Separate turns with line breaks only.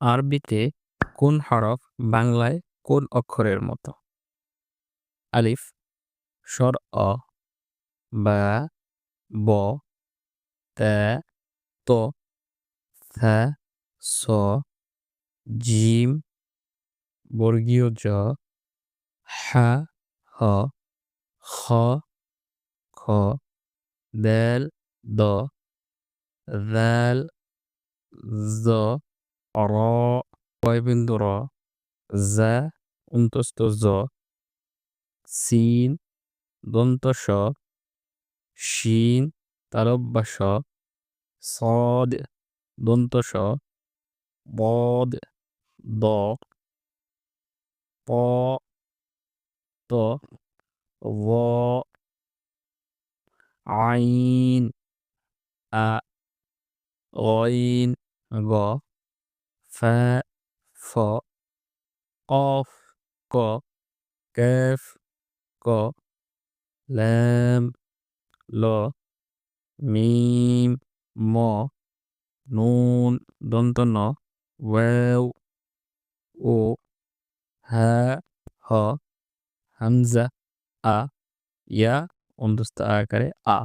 আরবিতে কোন হরফ বাংলায় কোন অক্ষরের মতো? আলিফ, স্বর অ, বা, ব, তা, ত স, জিম, বর্গীয় জ, হা, হ, খ খ, দেল, দ, দাল, জ র পয়বিন্দু র জা অন্তস্থ জ সিন দন্ত স শিন তালব্বা স সদ দন্ত স বদ দ প ত ব আইন আ গইন গ ফ্যা ফ কফ ক ক্যাফ ক ল্যাম ল মিম ম নুন দন্ত ন ওয়াও ও হ্যা হ হামজা আ ইয়া অন্তস্থ আকারে আ